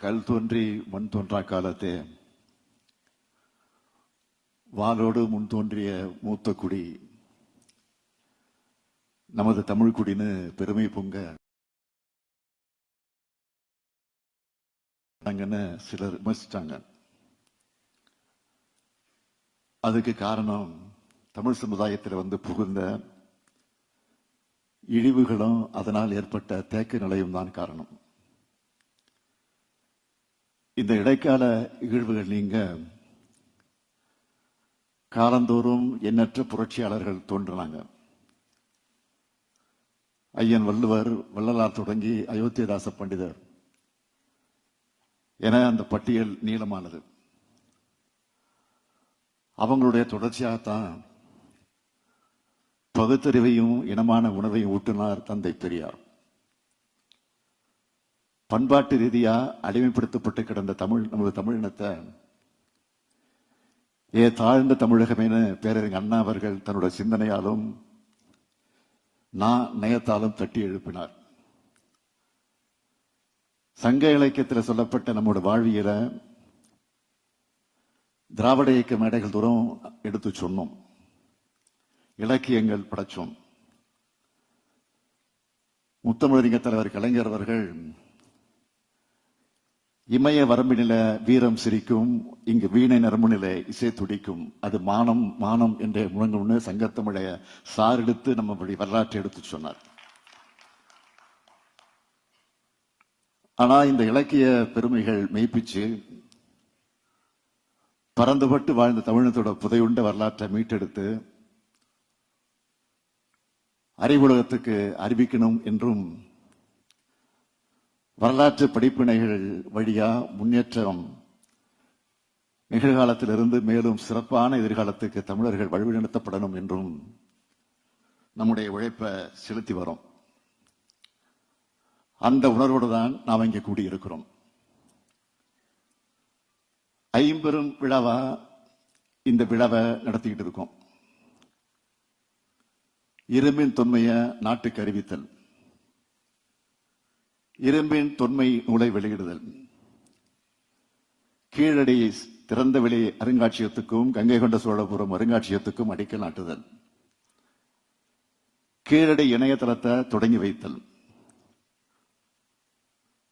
கல் தோன்றி மண் தோன்றா காலத்தே. வாளோடு முன் தோன்றிய மூத்த குடி. நமது தமிழ் குடின்னு பெருமை பொங்க. நாங்கன்னு சிலர் விமர்சிச்சாங்க. அதுக்கு காரணம் தமிழ் சமுதாயத்தில் வந்து புகுந்த இழிவுகளும் அதனால் ஏற்பட்ட தேக்க நிலையும் தான் காரணம். இந்த இடைக்கால இகழ்வுகள் நீங்க காலந்தோறும் எண்ணற்ற புரட்சியாளர்கள் தோன்றினாங்க ஐயன் வள்ளுவர் வள்ளலார் தொடங்கி அயோத்தியதாச பண்டிதர். என அந்த பட்டியல் நீளமானது. அவங்களுடைய தொடர்ச்சியாகத்தான் பகுத்தறிவையும் இனமான உணவையும் ஊட்டினார் தந்தை பெரியார். பண்பாட்டு ரீதியாக அடிமைப்படுத்தப்பட்டு கிடந்த தமிழ் நமது தமிழினத்தை ஏ தாழ்ந்த தமிழகமேனு பேரறிஞர் அண்ணா அவர்கள் தன்னுடைய சிந்தனையாலும் நான் நயத்தாலும் தட்டி எழுப்பினார். சங்க இலக்கியத்தில் சொல்லப்பட்ட நம்முடைய வாழ்வியலை திராவிட இயக்க மேடைகள் தூரம் எடுத்து சொன்னோம். இலக்கியங்கள் படைச்சோம். முத்தமிழறிஞர் தலைவர் கலைஞர் அவர்கள் இமய வரம்பினில வீரம் சிரிக்கும் இங்கு வீணை நரம்புநில இசை துடிக்கும். அது மானம் மானம் என்ற முழங்கும்னு சங்கத்தமிழைய சார் எடுத்து நம்ம வழி வரலாற்றை எடுத்து சொன்னார். ஆனா இந்த இலக்கிய பெருமைகள் மெய்ப்பிச்சு பறந்துபட்டு வாழ்ந்த தமிழத்தோட புதையுண்ட வரலாற்றை மீட்டெடுத்து அறிவுலகத்துக்கு அறிவிக்கணும் என்றும் வரலாற்று படிப்பினைகள் வழியா முன்னேற்றம் நிகழ்காலத்திலிருந்து மேலும் சிறப்பான எதிர்காலத்துக்கு தமிழர்கள் வழிநடத்தப்படணும் என்றும் நம்முடைய உழைப்பை செலுத்தி வரோம். அந்த உணர்வோடு தான் நாம் இங்கே கூடியிருக்கிறோம். ஐம்பெரும் விழாவா இந்த விழாவை நடத்திக்கிட்டு இருக்கோம். இரும்பின் தொன்மைய நாட்டுக்கு அறிவித்தல். இரும்பின் தொன்மை நூலை வெளியிடுதல். கீழடி திறந்த வெளி அருங்காட்சியகத்துக்கும் கங்கை கொண்ட சோழபுரம் அருங்காட்சியகத்துக்கும் அடிக்கல் நாட்டுதல். கீழடி இணையதளத்தை தொடங்கி வைத்தல்.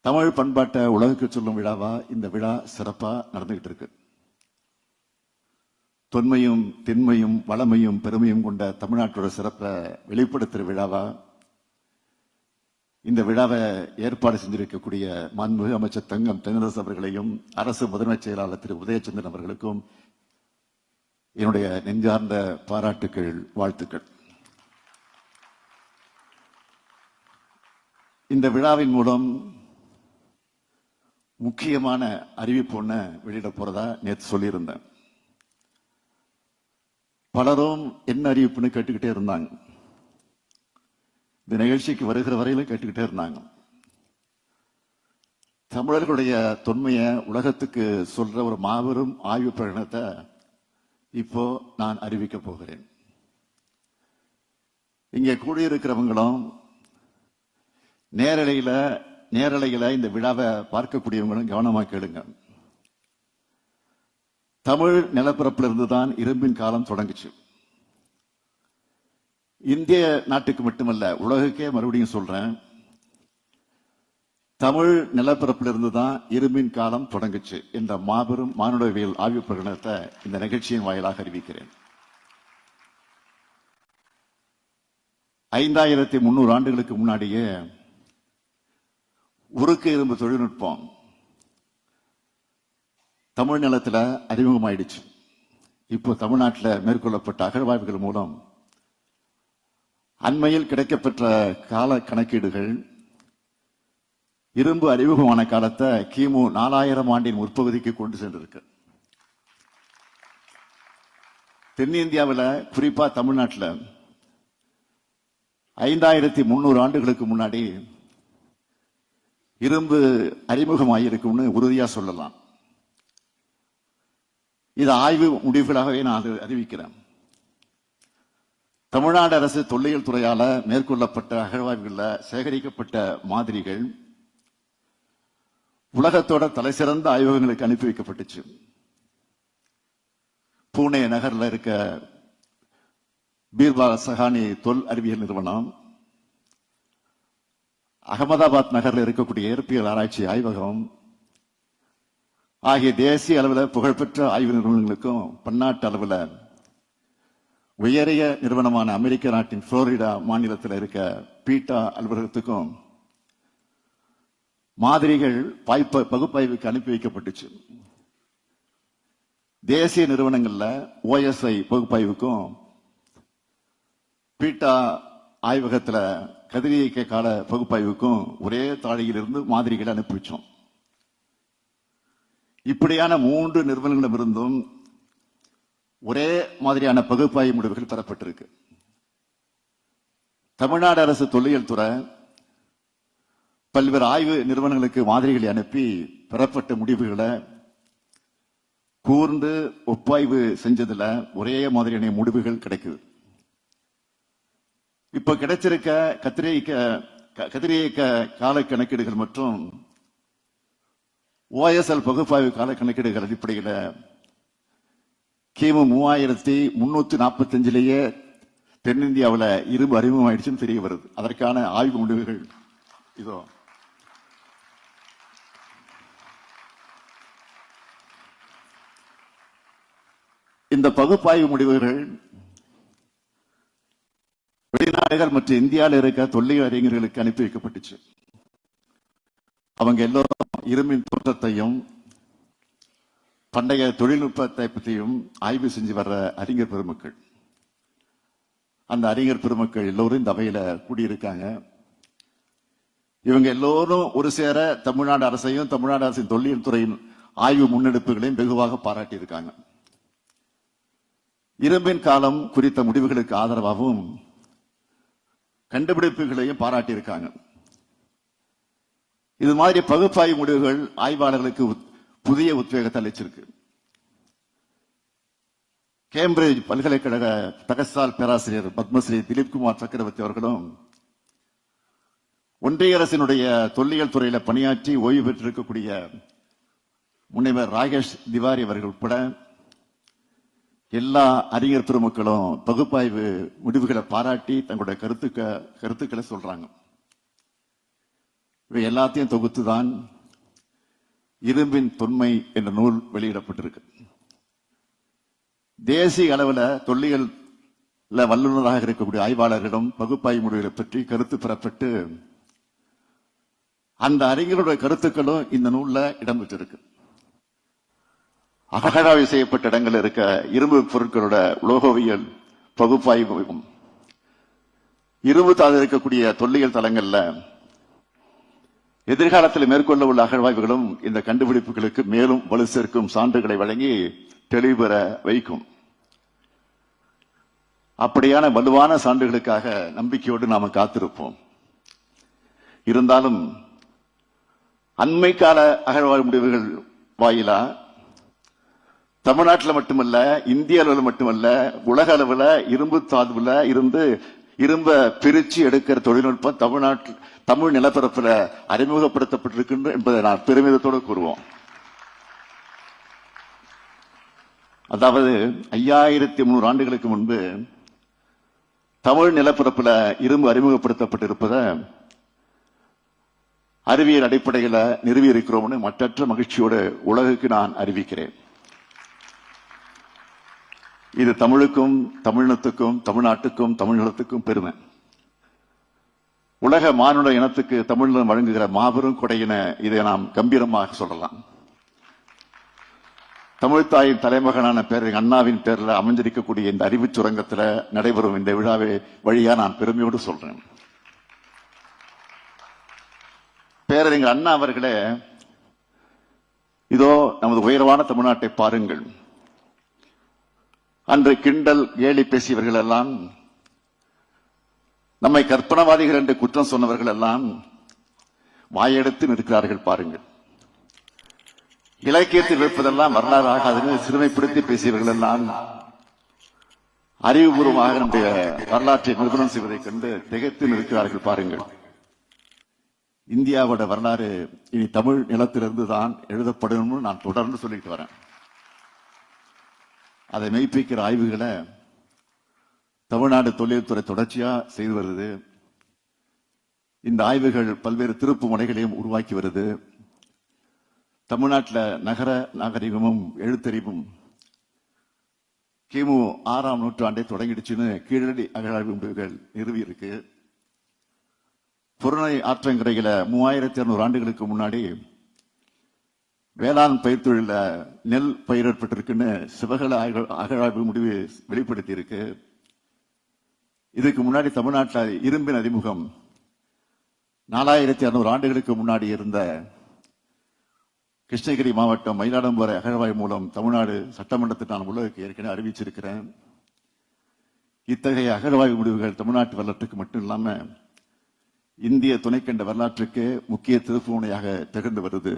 தமிழ் பண்பாட்டை உலகுக்கு சொல்லும் விழாவா? இந்த விழா சிறப்பா நடந்துகிட்டு இருக்கு தொன்மையும் திண்மையும் வளமையும் பெருமையும் கொண்ட தமிழ்நாட்டோட சிறப்பை வெளிப்படுத்துற விழாவா? இந்த விழாவை ஏற்பாடு செஞ்சிருக்கக்கூடிய மாண்புமிகு அமைச்சர் தங்கம் தென்னரசு அவர்களையும் அரசு முதன்மை செயலாளர் திரு உதயச்சந்திரன் அவர்களுக்கும் என்னுடைய நெஞ்சார்ந்த பாராட்டுக்கள் வாழ்த்துக்கள். இந்த விழாவின் மூலம் முக்கியமான அறிவிப்பு ஒண்ண வெளியிட போறதா நேற்று சொல்லியிருந்தேன். பலரும் என்ன அறிவிப்புன்னு கேட்டுக்கிட்டே இருந்தாங்க. இந்த நிகழ்ச்சிக்கு வருகிற வரையிலும் கேட்டுக்கிட்டே இருந்தாங்க. தமிழர்களுடைய தொன்மையை உலகத்துக்கு சொல்ற ஒரு மாபெரும் ஆய்வு பிரகடனத்தை இப்போ நான் அறிவிக்க போகிறேன். இங்கே கூடியிருக்கிறவங்களும் நேரலையில் நேரலையில் இந்த விழாவை பார்க்கக்கூடியவங்களும் கவனமாக கேளுங்க. தமிழ் நிலப்பரப்பிலிருந்து தான் இரும்பின் காலம் தொடங்குச்சு. இந்திய நாட்டுக்கு மட்டுமல்ல உலகக்கே மறுபடியும் சொல்றேன். தமிழ் நிலப்பரப்பிலிருந்து தான் இரும்பின் காலம் தொடங்குச்சு என்ற மாபெரும் மானுடவியல் ஆய்வு பிரகடனத்தை இந்த நிகழ்ச்சியின் வாயிலாக அறிவிக்கிறேன். ஐந்தாயிரத்தி முன்னூறு ஆண்டுகளுக்கு முன்னாடியே உருக்கு இரும்பு தொழில்நுட்பம் தமிழ் நிலத்தில் அறிமுகமாயிடுச்சு. இப்போ தமிழ்நாட்டில் மேற்கொள்ளப்பட்ட அகழ்வாய்வுகள் மூலம் அண்மையில் கிடைக்கப்பெற்ற கால கணக்கீடுகள் இரும்பு அறிமுகமான காலத்தை கிமு நாலாயிரம் ஆண்டின் முற்பகுதிக்கு கொண்டு சென்றிருக்கு. தென்னிந்தியாவில் குறிப்பா தமிழ்நாட்டில் ஐந்தாயிரத்தி முன்னூறு ஆண்டுகளுக்கு முன்னாடி இரும்பு அறிமுகமாயிருக்கும்னு உறுதியா சொல்லலாம். இது ஆய்வு முடிவுகளாகவே நான் அறிவிக்கிறேன். தமிழ்நாடு அரசு தொல்லியல் துறையால மேற்கொள்ளப்பட்ட அகழ்வாய்வுகளில் சேகரிக்கப்பட்ட மாதிரிகள் உலகத்தோட தலைசிறந்த ஆய்வகங்களுக்கு அனுப்பி வைக்கப்பட்டுச்சு. பூனே நகர்ல இருக்க பீர்பால் சஹானி தொல் அறிவியல் நிறுவனம் அகமதாபாத் நகர்ல இருக்கக்கூடிய இயற்பியல் ஆராய்ச்சி ஆய்வகம் ஆகிய தேசிய அளவில் புகழ்பெற்ற ஆய்வு நிறுவனங்களுக்கும் பன்னாட்டு அளவில் உயரிய நிறுவனமான அமெரிக்க நாட்டின் புளோரிடா மாநிலத்தில் இருக்க பீட்டா அலுவலகத்துக்கும் மாதிரிகள் பாய்ப்ப பகுப்பாய்வுக்கு அனுப்பி வைக்கப்பட்டுச்சு. தேசிய நிறுவனங்கள்ல ஓஎஸ்ஐ பகுப்பாய்வுக்கும் பீட்டா ஆய்வகத்தில் கதிரியக்க கால பகுப்பாய்வுக்கும் ஒரே தாழியிலிருந்து மாதிரிகளை அனுப்பி வச்சோம். இப்படியான மூன்று நிறுவனங்களிடமிருந்தும் ஒரே மாதிரியான பகுப்பாய்வு முடிவுகள் பெறப்பட்டிருக்கு தமிழ்நாடு அரசு தொல்லியல் துறை பல்வேறு ஆய்வு நிறுவனங்களுக்கு மாதிரிகளை அனுப்பி பெறப்பட்ட முடிவுகளை கூர்ந்து ஒப்பாய்வு செஞ்சதுல ஒரே மாதிரியான முடிவுகள் கிடைக்குது. இப்ப கிடைச்சிருக்க கத்திரியக்க க- கதிரியக்க கால கணக்கீடுகள் மற்றும் ஓஎஸ்எல் பகுப்பாய்வு கால கணக்கீடுகள் அடிப்படையில் கிமு மூவாயிரத்தி முன்னூத்தி நாற்பத்தி அஞ்சுலேயே தென்னிந்தியாவில் இரும்பு அறிமுகமாயிடுச்சுன்னு தெரிய வருது. அதற்கான ஆய்வு முடிவுகள் இதோ. இந்த பகுப்பாய்வு முடிவுகள் வெளிநாடுகள் மற்றும் இந்தியாவில் இருக்க தொல்லியல் அறிஞர்களுக்கு அனுப்பி வைக்கப்பட்டுச்சு. அவங்க எல்லோரும் இரும்பின் தோற்றத்தையும் பண்டைய தொழில்நுட்பத்தை பற்றியும் ஆய்வு செஞ்சு வர்ற அறிஞர் பெருமக்கள். அந்த அறிஞர் பெருமக்கள் எல்லோரும் இந்த அவையில கூடியிருக்காங்க. இவங்க எல்லோரும் ஒரு சேர தமிழ்நாடு அரசையும் தமிழ்நாடு அரசின் தொல்லியல் துறையின் ஆய்வு முன்னெடுப்புகளையும் வெகுவாக பாராட்டியிருக்காங்க. இரும்பின் காலம் குறித்த முடிவுகளுக்கு ஆதரவாகவும் கண்டுபிடிப்புகளையும் பாராட்டியிருக்காங்க. இது மாதிரி பகுப்பாய்வு முடிவுகள் ஆய்வாளர்களுக்கு புதிய உத்வேகத்தை அளிச்சிருக்கு. கேம்பிரிட்ஜ் பல்கலைக்கழக தகசால் பேராசிரியர் பத்மஸ்ரீ திலீப் குமார் சக்கரவர்த்தி அவர்களும் ஒன்றிய அரசினுடைய தொல்லியல் துறையில பணியாற்றி ஓய்வு பெற்றிருக்கக்கூடிய முனைவர் ராகேஷ் திவாரி அவர்கள் உட்பட எல்லா அறிஞர் பெருமக்களும் பகுப்பாய்வு முடிவுகளை பாராட்டி தங்களுடைய கருத்துக்க கருத்துக்களை சொல்றாங்க. இவை எல்லாத்தையும் தொகுத்துதான் இரும்பின் தொன்மை என்ற நூல் வெளியிடப்பட்டிருக்கு. தேசிய அளவில் தொல்லியல் வல்லுநராக இருக்கக்கூடிய ஆய்வாளர்களிடம் பகுப்பாய்வு முடிவுகளை பற்றி கருத்து பெறப்பட்டு அந்த அறிஞருடைய கருத்துக்களும் இந்த நூல்ல இடம்பெற்றிருக்கு. அகழாய்வு செய்யப்பட்ட இடங்கள் இருக்க இரும்பு பொருட்களோட உலோகவியல் பகுப்பாய்வு இரும்பு தாது இருக்கக்கூடிய தொல்லியல் தலங்களில் எதிர்காலத்தில் மேற்கொள்ள உள்ள அகழ்வாய்வுகளும் இந்த கண்டுபிடிப்புகளுக்கு மேலும் வலு சேர்க்கும் சான்றுகளை வழங்கி தெளிவு பெற வைக்கும். அப்படியான வலுவான சான்றுகளுக்காக நம்பிக்கையோடு நாம காத்திருப்போம். இருந்தாலும் அண்மை கால அகழ்வாய்வு முடிவுகள் வாயிலா தமிழ்நாட்டில் மட்டுமல்ல இந்திய அளவில் மட்டுமல்ல உலக அளவில் இரும்பு தாதுவில் இருந்து இரும்ப பிரிச்சு எடுக்கிற தொழில்நுட்பம் தமிழ்நாட்டில் தமிழ் நிலப்பரப்புல அறிமுகப்படுத்தப்பட்டிருக்கின்ற என்பதை நான் பெருமிதத்தோடு கூறுவோம். அதாவது ஐயாயிரத்தி முன்னூறு ஆண்டுகளுக்கு முன்பு தமிழ் நிலப்பரப்புல இரும்பு அறிமுகப்படுத்தப்பட்டிருப்பத அறிவியல் அடிப்படையில நிறுவி இருக்கிறோம்னு மற்றற்ற மகிழ்ச்சியோடு உலகுக்கு நான் அறிவிக்கிறேன். இது தமிழுக்கும் தமிழினத்துக்கும் தமிழ்நாட்டுக்கும் தமிழ்நிலத்துக்கும் பெருமை. உலக மானுட இனத்துக்கு தமிழ்நிலம் வழங்குகிற மாபெரும் கொடையின இதை நாம் கம்பீரமாக சொல்லலாம். தமிழ்த்தாயின் தலைமகனான பேர் அண்ணாவின் பேர்ல அமைஞ்சிருக்கக்கூடிய இந்த அறிவுச் சுரங்கத்துல நடைபெறும் இந்த விழாவை வழியா நான் பெருமையோடு சொல்றேன். பேரறிஞர் அண்ணா அவர்களே இதோ நமது உயர்வான தமிழ்நாட்டை பாருங்கள். அன்று கிண்டல் கேலி பேசியவர்கள் எல்லாம் நம்மை கற்பனவாதிகள் என்று குற்றம் சொன்னவர்கள் எல்லாம் வாயெடுத்து நிற்கிறார்கள் பாருங்கள். இலக்கியத்தில் இருப்பதெல்லாம் வரலாறு ஆகாதுன்னு சிறுமைப்படுத்தி பேசியவர்கள் எல்லாம் அறிவுபூர்வமாக நம்முடைய வரலாற்றை நிரூபணம் செய்வதைக் கண்டு திகைத்து நிற்கிறார்கள் பாருங்கள். இந்தியாவோட வரலாறு இனி தமிழ் நிலத்திலிருந்து தான் எழுதப்படணும்னு நான் தொடர்ந்து சொல்லிட்டு வரேன். அதை மெய்ப்பிக்கிற ஆய்வுகளை தமிழ்நாடு தொழில்துறை தொடர்ச்சியாக செய்து வருது. இந்த ஆய்வுகள் பல்வேறு திருப்பு முனைகளையும் உருவாக்கி வருது. தமிழ்நாட்டில் நகர நாகரிகமும் எழுத்தறிவும் கிமு ஆறாம் நூற்றாண்டை தொடங்கிடுச்சுன்னு கீழடி அகழாய்வுகள் நிறுவியிருக்கு. நிறுவி இருக்கு புறநை ஆற்றங்கரையில மூவாயிரத்தி இரநூறு ஆண்டுகளுக்கு முன்னாடி வேளாண் பயிர் தொழில நெல் பயிரிடப்பட்டிருக்குன்னு சிவகல அகழாய்வு முடிவு வெளிப்படுத்தி இருக்கு இதுக்கு முன்னாடி தமிழ்நாட்டில் இரும்பின் அறிமுகம் நாலாயிரத்தி அறுநூறு ஆண்டுகளுக்கு முன்னாடி இருந்த கிருஷ்ணகிரி மாவட்டம் மயிலாடம்புரை அகழ்வாய் மூலம் தமிழ்நாடு சட்டமன்றத்தில் நான் உலகுக்கு ஏற்கனவே அறிவிச்சிருக்கிறேன். இத்தகைய அகழ்வாய்வு முடிவுகள் தமிழ்நாட்டு வரலாற்றுக்கு மட்டும் இல்லாமல் இந்திய துணைக்கண்ட வரலாற்றுக்கு முக்கிய திருப்புமுனையாக திகழ்ந்து வருது.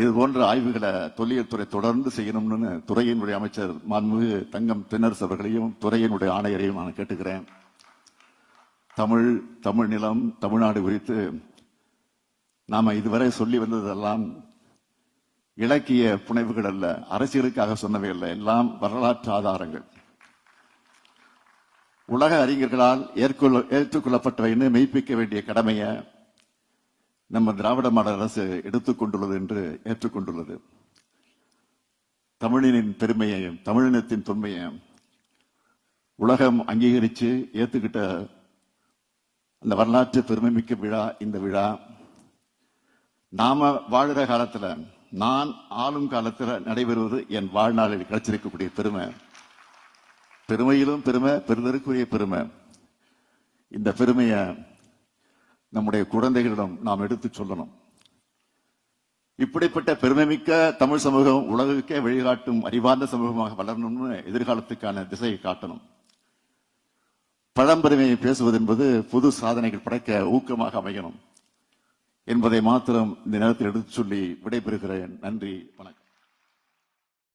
இது போன்ற ஆய்வுகளை தொல்லியல் துறை தொடர்ந்து செய்யணும்னு துறையினுடைய அமைச்சர் மாண்புமிகு தங்கம் தென்னரசு அவர்களையும் துறையினுடைய ஆணையரையும் நான் கேட்டுக்கிறேன். தமிழ் தமிழ் நிலம் தமிழ்நாடு குறித்து நாம இதுவரை சொல்லி வந்ததெல்லாம் இலக்கிய புனைவுகள் அல்ல அரசியலுக்காக சொன்னவை அல்ல எல்லாம் வரலாற்று ஆதாரங்கள். உலக அறிஞர்களால் ஏற்கொள்ள ஏற்றுக்கொள்ளப்பட்டவைன்னு மெய்ப்பிக்க வேண்டிய கடமையை நம்ம திராவிட மாடல் அரசு எடுத்துக்கொண்டுள்ளது என்று ஏற்றுக்கொண்டுள்ளது. தமிழினின் பெருமையையும் தமிழினத்தின் தொன்மையையும் உலகம் அங்கீகரித்து ஏற்றுக்கிட்ட அந்த வரலாற்று பெருமைமிக்க விழா இந்த விழா. நாம வாழுற காலத்தில் நான் ஆளும் காலத்தில் நடைபெறுவது என் வாழ்நாளில் கிடைச்சிருக்கக்கூடிய பெருமை. பெருமையிலும் பெருமை பெருதற்குரிய பெருமை. இந்த பெருமையை நம்முடைய குழந்தைகளிடம் நாம் எடுத்துச் சொல்லணும். இப்படிப்பட்ட பெருமைமிக்க தமிழ் சமூகம் உலகுக்கே வழிகாட்டும் அறிவார்ந்த சமூகமாக வளரணும்னு எதிர்காலத்துக்கான திசையை காட்டணும். பழம்பெருமையை பேசுவது என்பது புது சாதனைகள் படைக்க ஊக்கமாக அமையணும். என்பதை மாத்திரம் இந்த நேரத்தில் எடுத்துச் சொல்லி விடைபெறுகிறேன். நன்றி வணக்கம்.